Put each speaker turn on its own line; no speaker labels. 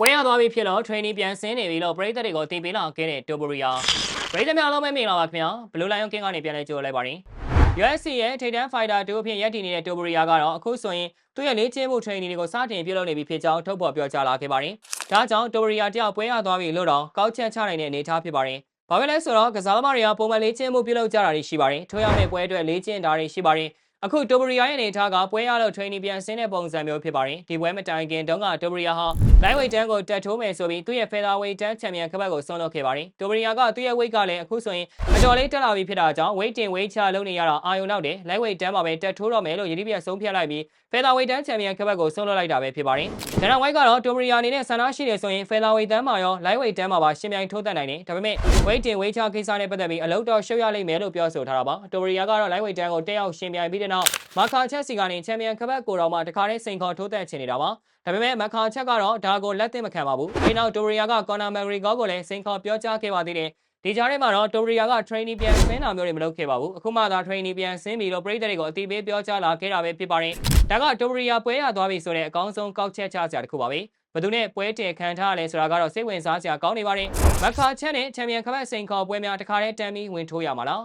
ပွဲရသွားပြီဖြစ်လို့ training ပြန်ဆင်းနေပြီလို့ပရိသတ်တွေကိုတင်ပေးလာခဲ့တဲ့တိုဘရီယာပရိသတ်များအားလုံးပဲမင်္ဂလာပါခင်ဗျာဘလူးလိုင်ယွန်ကင်းကနေပြန်လဲကြိုလိုက်ပါရင် UFC ရဲ့ထိပ်တန်း fighter တူအဖြစ်ရပ်တည်နေတဲ့တိုဘရီယာကတော့အခုဆိုရင်သူ့ရဲ့လေ့ကျင့်မှု training တွေကိုစတင်ပြုလုပ်နေပြီဖြစ်ကြောင်းထုတ်ဖော်ပြောကြားလာခဲ့ပါတယ်။ဒါကြောင့်တိုဘရီယာတယောက်ပွဲရသွားပြီလို့တော့ကောက်ချက်ချနိုင်တဲ့အနေအထားဖြစ်ပါတယ်။ဘာပဲလဲဆိုတော့ကစားသမားတွေကပုံမှန်လေ့ကျင့်မှုပြုလုပ်ကြတာတွေရှိပါတယ်။ထို့ရမယ့်ပွဲအတွက်လေ့ကျင့်တာတွေရှိပါတယ်။ အခုတိုဘရီယာရဲ့အနေအထားကပွဲရလို့ training ပြန်ဆင်းတဲ့ပုံစံမျိုးဖြစ်ပါတယ်။ဒီပွဲမတိုင်ခင်တုန်းကတိုဘရီယာဟာ lightweight တန်းကိုတက်ထိုးမယ်ဆိုပြီးသူ့ရဲ့ featherweight တန်းချန်ပီယံခပတ်ကိုဆွန့်လွတ်ခဲ့ပါတယ်။တိုဘရီယာကသူ့ရဲ့ weight ကလည်းအခုဆိုရင်အတော်လေးတက်လာပြီဖြစ်တာကြောင့် weight တင် weight ချလုပ်နေရတာအာယုံနောက်တယ် lightweight တန်းမှာပဲတက်ထိုးတော့မယ်လို့ယတိပြတ်ဆုံးဖြတ်လိုက်ပြီး featherweight တန်းချန်ပီယံခပတ်ကိုဆွန့်လွတ်လိုက်တာပဲဖြစ်ပါတယ်။ဒန်နဝိုက်ကတော့တိုဘရီယာအနေနဲ့ဆန္ဒရှိနေဆိုရင် featherweight တန်းမှာရော lightweight တန်းမှာပါရှင်ပြိုင်ထိုးတက်နိုင်တယ်။ဒါပေမဲ့ weight တင် weight ချကိစ္စနဲ့ပတ်သက်ပြီးအလုပ်တော်ရှုပ်ရလိမ့်မယ်လို့ပြောဆိုထားတာပါ။တိုဘရီယာကတော့ lightweight တန်းကိုတက်ရောက်ရှင်ပြိုင်ပြီးတဲ့နောက်မာကာချက်စီကနေချန်ပီယံခပတ်ကိုတော့မှတခါတည်းစိန်ခေါ်ထိုးတက်ချင်နေတာပါ။ဒါပေမဲ့မခါချက်ကတော့ဒါကိုလက်သင့်မခံပါဘူး။ဒီနောက်တိုဘရီယာကကွန်နာမက်ဂရီဂေါကိုလည်းစိန်ခေါ်ပြောကြားခဲ့ပါသေးတယ်။ဒီကြားထဲမှာတော့တိုဘရီယာက training ပြန်ဆင်းတာမျိုးတွေမလုပ်ခဲ့ပါဘူးအခုမှသာ training ပြန်ဆင်းပြီးတော့ပြည်သက်တွေကိုအတိပေးပြောကြားလာခဲ့တာပဲဖြစ်ပါတယ်ဒါကတိုဘရီယာပွဲရသွားပြီဆိုတဲ့အကောင်းဆုံးကောက်ချက်ချစရာတစ်ခုပါပဲဘယ်သူနဲ့ပွဲတင်ခံထားရလဲဆိုတာကတော့စိတ်ဝင်စားစရာကောင်းနေပါတယ်မခါချက်နဲ့ချန်ပီယံခပတ်စိန်ခေါ်ပွဲများတခါတည်းတမ်းပြီးဝင်ထိုးရမှာလား